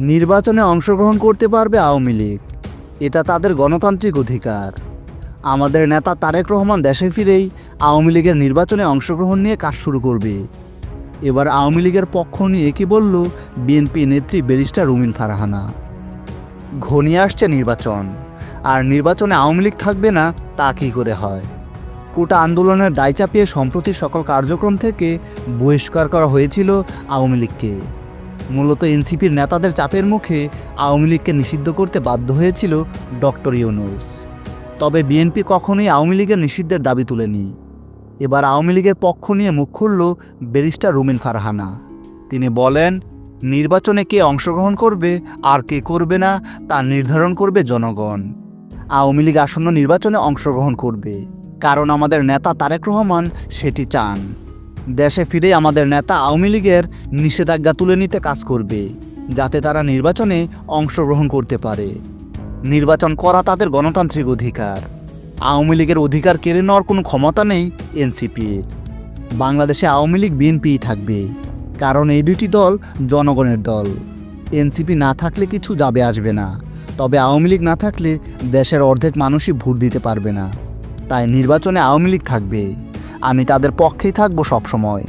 নির্বাচনে অংশগ্রহণ করতে পারবে আওয়ামী লীগ। এটা তাদের গণতান্ত্রিক অধিকার। আমাদের নেতা তারেক রহমান দেশে ফিরেই আওয়ামী লীগের নির্বাচনে অংশগ্রহণ নিয়ে কাজ শুরু করবে। এবার আওয়ামী লীগের পক্ষ নিয়ে কি বলল বিএনপি নেত্রী ব্যারিস্টার রুমিন ফারহানা। ঘনিয়ে আসছে নির্বাচন। আর নির্বাচনে আওয়ামী লীগ থাকবে না, তা কী করে হয়? কোটা আন্দোলনের দায় চাপিয়ে সম্প্রতি সকল কার্যক্রম থেকে বহিষ্কার করা হয়েছিল আওয়ামী লীগকে। মূলত এনসিপির নেতাদের চাপের মুখে আওয়ামী লীগকে নিষিদ্ধ করতে বাধ্য হয়েছিল ডক্টর ইউনুস। তবে বিএনপি কখনোই আওয়ামী লীগের নিষিদ্ধের দাবি তুলেনি। এবার আওয়ামী লীগের পক্ষ নিয়ে মুখ খুলল ব্যারিস্টার রুমিন ফারহানা। তিনি বলেন, নির্বাচনে কে অংশগ্রহণ করবে, আর কে করবে না, তা নির্ধারণ করবে জনগণ। আওয়ামী লীগ আসন্ন নির্বাচনে অংশগ্রহণ করবে। কারণ আমাদের নেতা তারেক রহমান সেটি চান। দেশে ফিরে আমাদের নেতা আওয়ামী লীগের নিষেধাজ্ঞা তুলে নিতে কাজ করবে, যাতে তারা নির্বাচনে অংশগ্রহণ করতে পারে। নির্বাচন করা তাদের গণতান্ত্রিক অধিকার। আওয়ামী লীগের অধিকার কেড়ে নেওয়ার কোনো ক্ষমতা নেই এনসিপির। বাংলাদেশে আওয়ামী লীগ বিএনপিই থাকবে, কারণ এই দুটি দল জনগণের দল। এনসিপি না থাকলে কিছু যাবে আসবে না, তবে আওয়ামী লীগ না থাকলে দেশের অর্ধেক মানুষই ভোট দিতে পারবে না। তাই নির্বাচনে আওয়ামী লীগ থাকবে। আমি তাদের পক্ষেই থাকব সবসময়।